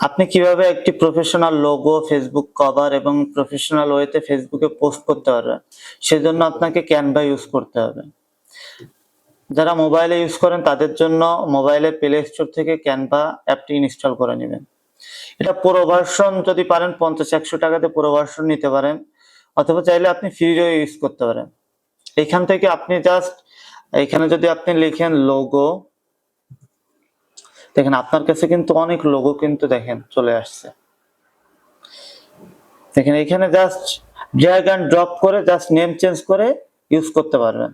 আপনি কীভাবে একটি প্রফেশনাল লোগো ফেসবুক কভার এবং প্রফেশনাল ওয়েতে ফেসবুকে পোস্ট করতে পারবেন? সেজন্য আপনাকে ক্যানভা ইউজ করতে হবে। যারা মোবাইলে ইউজ করেন, তাদের জন্য মোবাইলের প্লে স্টোর থেকে ক্যানভা অ্যাপটি ইনস্টল করে নেবেন। এটা পুরো ভার্সন যদি পারেন, পঞ্চাশ, একশো টাকাতে পুরো ভার্সন নিতে পারেন, অথবা চাইলে আপনি ফ্রিও ইউজ করতে পারেন। এখান থেকে আপনি জাস্ট এখানে যদি আপনি লিখেন লোগো দেখেন, আপনার কাছে কিন্তু অনেক লোগো কিন্তু দেখেন চলে আসছে। দেখেন, এখানে জাস্ট ড্র্যাগ অ্যান্ড ড্রপ করে জাস্ট নেম চেঞ্জ করে ইউজ করতে পারবেন।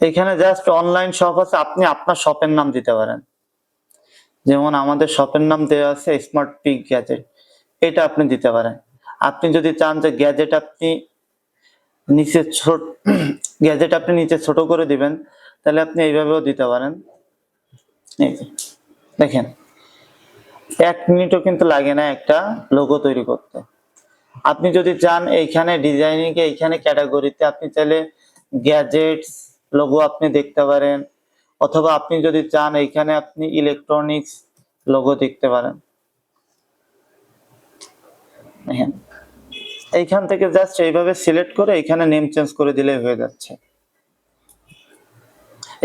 এখানে জাস্ট অনলাইন শপ আছে, আপনি আপনার শপের নাম দিতে পারেন। যেমন আমাদের শপের নাম দেওয়া আছে স্মার্ট পিক গ্যাজেট এটা আপনি দিতে পারেন। আপনি যদি চান যে গ্যাজেট আপনি নিচে ছোট গ্যাজেট আপনি নিচে ছোট করে দিবেন, তাহলে আপনি এইভাবেও দিতে পারেন। দেখেন, এক মিনিটও কিন্তু লাগে না একটা লোগো তৈরি করতে। আপনি যদি চান এইখানে ডিজাইনিং এ, এইখানে ক্যাটাগরিতে আপনি চাইলে গ্যাজেটস লোগো আপনি দেখতে পারেন। অথবা আপনি যদি চান এইখানে আপনি ইলেকট্রনিক্স লোগো দেখতে পারেন। দেখেন এইখান থেকে জাস্ট এইভাবে সিলেক্ট করে এখানে নেম চেঞ্জ করে দিলে হয়ে যাচ্ছে।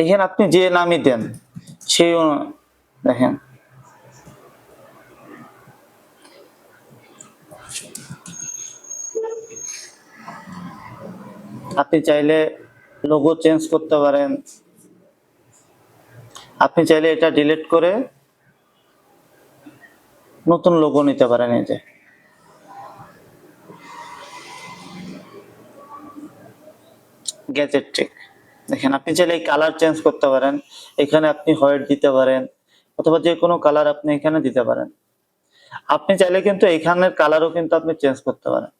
এখানে আপনি যে নামই দেন, সেই দেখেন। আপনি চাইলে লোগো চেঞ্জ করতে পারেন। আপনি চাইলে এটা ডিলিট করে নতুন লোগো নিতে পারেন এই যে। গ্যাজেট ট্রিক দেখেন, আপনি চাইলে এই কালার চেঞ্জ করতে পারেন। এখানে আপনি হোয়াইট দিতে পারেন, অথবা যে কোনো কালার আপনি এখানে দিতে পারেন। আপনি চাইলে কিন্তু এখানের কালারও কিন্তু আপনি চেঞ্জ করতে পারেন।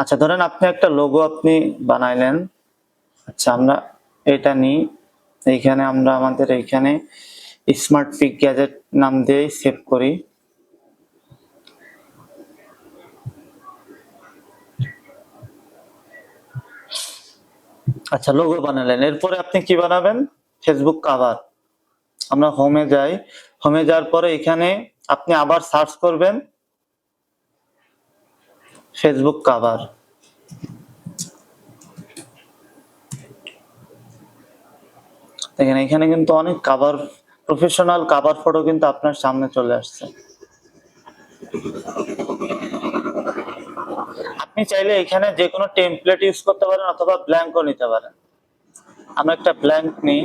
আচ্ছা ধরেন আপনি একটা লোগো আপনি বানাইলেন। আচ্ছা আমরা এটা নিই। এইখানে আমরা আমাদের এইখানে স্মার্ট পিক গ্যাজেট নাম দিয়ে সেভ করি। আচ্ছা লোগো বানালেন। এরপরে আপনি কি বানাবেন? ফেসবুক কাভার আমরা হোমে যাই। হোমে যাওয়ার পরে এখানে আপনি আবার সার্চ করবেন ফেসবুক কাভার দেখেন, এখানে কিন্তু অনেক কাভার প্রফেশনাল কাভার ফটো কিন্তু আপনার সামনে চলে আসছে। আপনি চাইলে এখানে যে কোনো টেমপ্লেট ইউজ করতে পারেন অথবা ব্ল্যাঙ্কও নিতে পারেন। আমরা একটা ব্ল্যাঙ্ক নিই।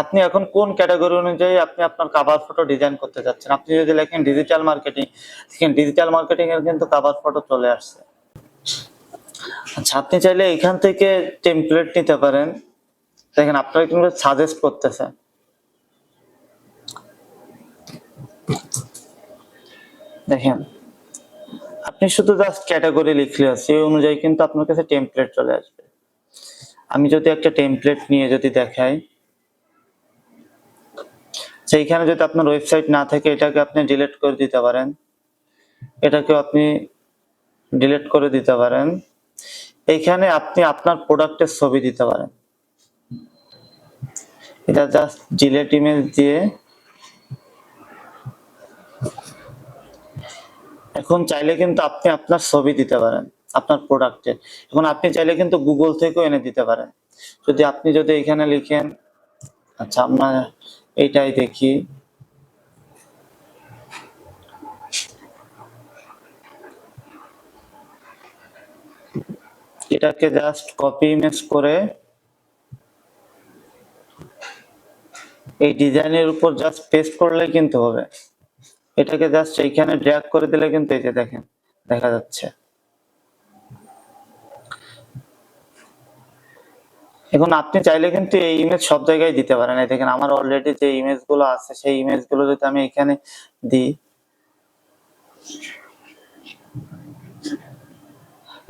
আপনি এখন কোন ক্যাটাগরি অনুযায়ী আপনি আপনার কাভার ফটো ডিজাইন করতে যাচ্ছেন? আপনি যদি লেখেন ডিজিটাল মার্কেটিং দেখেন ডিজিটাল মার্কেটিং এর কিন্তু কাভার ফটো চলে আসছে। আচ্ছা আপনি চাইলে এখান থেকে টেমপ্লেট নিতে পারেন। দেখেন আপনারা কিন্তু সাজেস্ট করতেছে। দেখেন, আপনি শুধু জাস্ট ক্যাটাগরি লিখলে সেই অনুযায়ী কিন্তু আপনার কাছে টেমপ্লেট চলে আসবে। আমি যদি একটা টেমপ্লেট নিয়ে যদি দেখাই, সেইখানে যদি আপনার ওয়েবসাইট না থাকে, এটাকে আপনি ডিলিট করে দিতে পারেন। এটাকেও আপনি ডিলিট করে দিতে পারেন। এইখানে আপনি আপনার প্রোডাক্টের ছবি দিতে পারেন। এটা জাস্ট ডিলেট ইমেজ দিয়ে এখন চাইলে কিন্তু আপনি আপনার ছবি দিতে পারেন, আপনার প্রোডাক্টের এখন আপনি চাইলে কিন্তু গুগল থেকেও এনে দিতে পারেন। যদি আপনি যদি এখানে লিখেন আচ্ছা আমরা এইটাই দেখি। এটাকে জাস্ট কপি ইমেজ করে এই ডিজাইনের উপর জাস্ট পেস্ট করলে কিন্তু হবে। এটাকে জাস্ট এইখানে ড্র্যাগ করে দিলে কিন্তু এই যে দেখেন, দেখা যাচ্ছে। এখন আপনি চাইলে কিন্তু এই ইমেজ সব জায়গায় দিতে পারেন। এই দেখেন, আমার অলরেডি যে ইমেজগুলো আছে, সেই ইমেজগুলো যদি আমি এখানে দিই,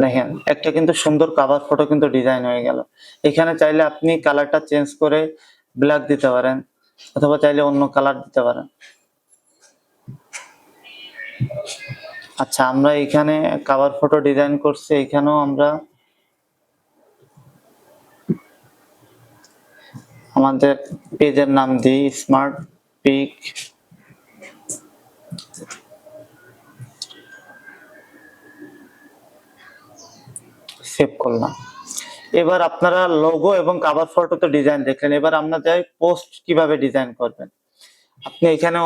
দেখেন, একটা কিন্তু সুন্দর কাভার ফটো কিন্তু ডিজাইন হয়ে গেল। এখানে চাইলে আপনি কালারটা চেঞ্জ করে ব্ল্যাক দিতে পারেন, অথবা চাইলে অন্য কালার দিতে পারেন। আচ্ছা আমরা এখানে কাভার ফটো ডিজাইন করছি, এখানেও আমরা আমাদের পেজের নাম দিই স্মার্ট পিক সেভ করলাম। এবার আপনারা লোগো এবং কাভার ফটো তো ডিজাইন দেখলেন। এবার আমরা যাই পোস্ট কীভাবে ডিজাইন করবেন। আপনি এখানে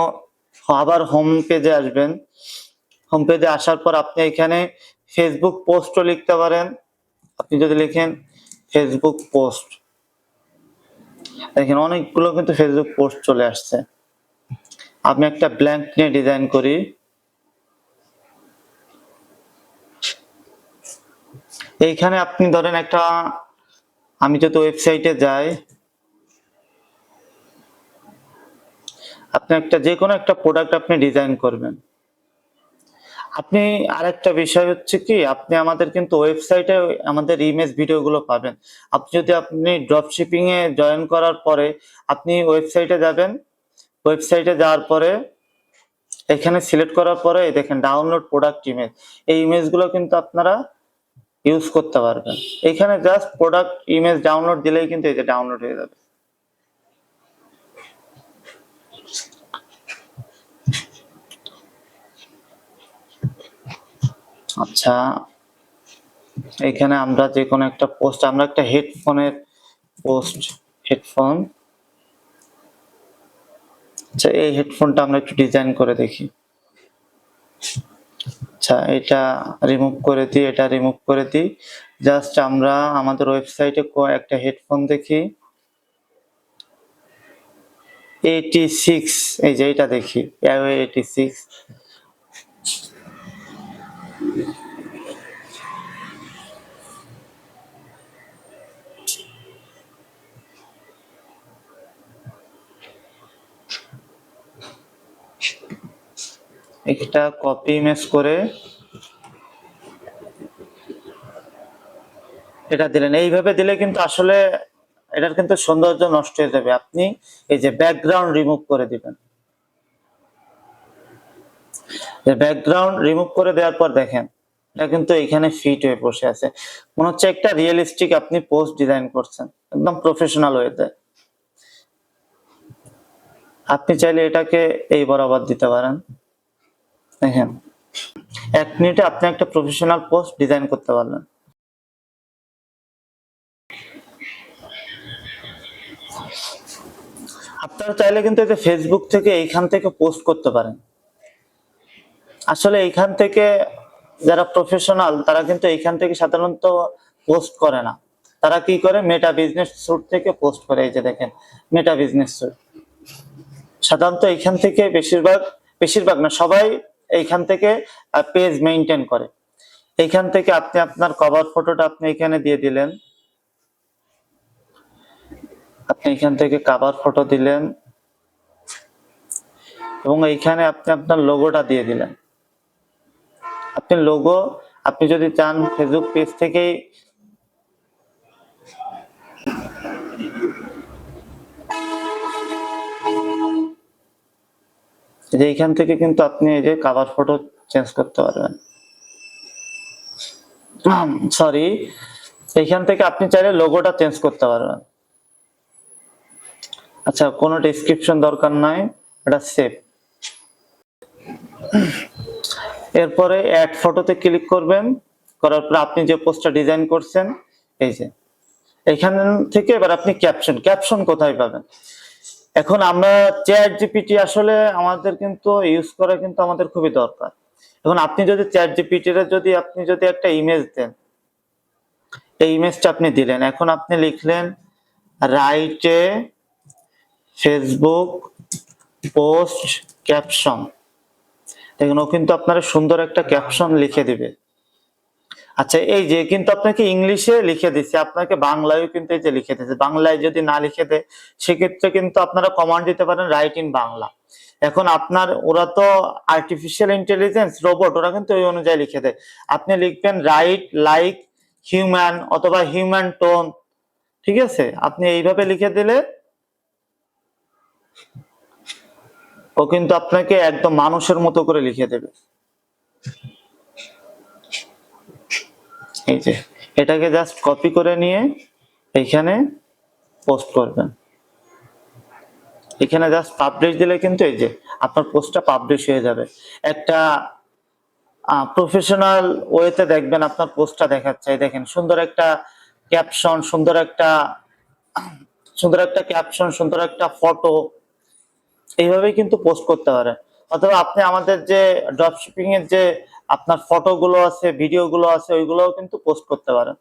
আবার হোম পেজে আসবেন। হোম পেজে আসার পর আপনি এখানে ফেসবুক পোস্টও লিখতে পারেন। আপনি যদি লিখেন ফেসবুক পোস্ট দেখেন অনেকগুলো কিন্তু ফেসবুক পোস্ট চলে আসছে। আমি একটা ব্ল্যাঙ্ক নিয়ে ডিজাইন করি। এইখানে আপনি ধরেন একটা, আমি যদি ওয়েবসাইটে যাই আপনি একটা যে কোনো একটা প্রোডাক্ট আপনি ডিজাইন করবেন। আপনি আরেকটা বিষয় হচ্ছে কি, আপনি আমাদের কিন্তু ওয়েবসাইটে আমাদের ইমেজ ভিডিওগুলো পাবেন। আপনি যদি আপনি ড্রপ শিপিং এ জয়েন করার পরে আপনি ওয়েবসাইটে যাবেন ওয়েবসাইটে যাওয়ার পরে এখানে সিলেক্ট করার পরে দেখেন ডাউনলোড প্রোডাক্ট ইমেজ এই ইমেজগুলো কিন্তু আপনারা ইউজ করতে পারবেন। এখানে জাস্ট প্রোডাক্ট ইমেজ ডাউনলোড দিলেই কিন্তু এই যে ডাউনলোড হয়ে যাবে। আচ্ছা এখানে আমরা যে কোনো একটা পোস্ট আমরা একটা হেডফোনের পোস্ট হেডফোন আচ্ছা এই হেডফোনটা আমরা একটু ডিজাইন করে দেখি। আচ্ছা এটা রিমুভ করে দিই, এটা রিমুভ করে দিই। জাস্ট আমরা আমাদের ওয়েবসাইটে একটা হেডফোন দেখি। এইটি সিক্স এই যে এটা দেখি এইটি সিক্স একটা কপি ইমেজ করে এটা দিলেন। এইভাবে দিলে কিন্তু আসলে এটার কিন্তু সৌন্দর্য নষ্ট হয়ে যাবে। আপনি এই যে ব্যাকগ্রাউন্ড রিমুভ করে দিবেন। ব্যাকগ্রাউন্ড রিমুভ করে দেওয়ার পর দেখেন, এটা কিন্তু এখানে ফিট হয়ে বসে আছে। মনে হচ্ছে একটা রিয়েলিস্টিক আপনি পোস্ট ডিজাইন করছেন, একদম প্রফেশনাল ওয়েতে আপনি চাইলে এটাকে এই বরাবর দিতে পারেন। দেখেন এক মিনিটে আপনি একটা প্রফেশনাল পোস্ট ডিজাইন করতে পারলেন। আপনারা চাইলে কিন্তু এই যে ফেসবুক থেকে এইখান থেকে পোস্ট করতে পারেন। আসলে এইখান থেকে যারা প্রফেশনাল তারা কিন্তু এইখান থেকে সাধারণত পোস্ট করে না। তারা কি করে? মেটা বিজনেস স্যুট থেকে পোস্ট করে, এই যে দেখেন মেটা বিজনেস স্যুট সাধারণত এইখান থেকে বেশিরভাগ বেশিরভাগ না, সবাই এইখান থেকে পেজ মেনটেন করে। এইখান থেকে আপনি আপনার কভার ফটোটা আপনি এখানে দিয়ে দিলেন। আপনি এখান থেকে কভার ফটো দিলেন। এবং এইখানে আপনি আপনার লোগোটা দিয়ে দিলেন। আপনি লোগো আপনি যদি চান ফেসবুক পেজ থেকেই যে এইখান থেকে কিন্তু আপনি এই যে কাভার ফটো চেঞ্জ করতে পারবেন। সরি এইখান থেকে আপনি চাইলে লোগোটা চেঞ্জ করতে পারবেন। আচ্ছা কোনো ডেসক্রিপশন দরকার নাই, এটা সেভ এরপরে অ্যাড ফটোতে ক্লিক করবেন, করার পর আপনি যে পোস্টটা ডিজাইন করছেন, এই যে। এখান থেকে এবার আপনি ক্যাপশন ক্যাপশন কোথায় পাবেন? এখন আমরা চ্যাট জিপিটি আসলে আমাদের কিন্তু ইউজ করা কিন্তু আমাদের খুবই দরকার। এখন আপনি যদি চ্যাট জিপিটির যদি, আপনি যদি একটা ইমেজ দেন, এই ইমেজটা আপনি দিলেন, এখন আপনি লিখলেন রাইটে ফেসবুক পোস্ট ক্যাপশন দেখুন, ও কিন্তু আপনারা সুন্দর একটা ক্যাপশন লিখে দিবে। আচ্ছা এই যে কিন্তু আপনাকে ইংলিশে লিখে দিচ্ছে আপনাকে বাংলায়ও কিন্তু এই যে লিখে দিচ্ছে বাংলায় যদি না লিখে দেয়, সেক্ষেত্রে কিন্তু আপনারা কমান্ড দিতে পারেন রাইট ইন বাংলা। এখন আপনার, ওরা তো আর্টিফিশিয়াল ইন্টেলিজেন্স রোবট ওরা কিন্তু ওই অনুযায়ী লিখে দেয়। আপনি লিখবেন রাইট লাইক হিউম্যান অথবা হিউম্যান টোন ঠিক আছে? আপনি এইভাবে লিখে দিলে ও কিন্তু আপনাকে একদম মানুষের মতো করে লিখে দেবে। এই যে, এটাকে জাস্ট কপি করে নিয়ে এইখানে পোস্ট করবেন। এখানে জাস্ট পাবলিশ দিলে কিন্তু এই যে, আপনার পোস্টটা পাবলিশ হয়ে যাবে। একটা প্রফেশনাল ওয়েতে দেখবেন আপনার পোস্টটা দেখাচ্ছে। দেখেন, সুন্দর একটা ক্যাপশন সুন্দর একটা সুন্দর একটা ক্যাপশন সুন্দর একটা ফটো এইভাবেই কিন্তু পোস্ট করতে পারেন। অথবা আপনি আমাদের যে ড্রপ শিপিং এর যে আপনার ফটোগুলো আছে ভিডিওগুলো আছে ওইগুলোও কিন্তু পোস্ট করতে পারেন।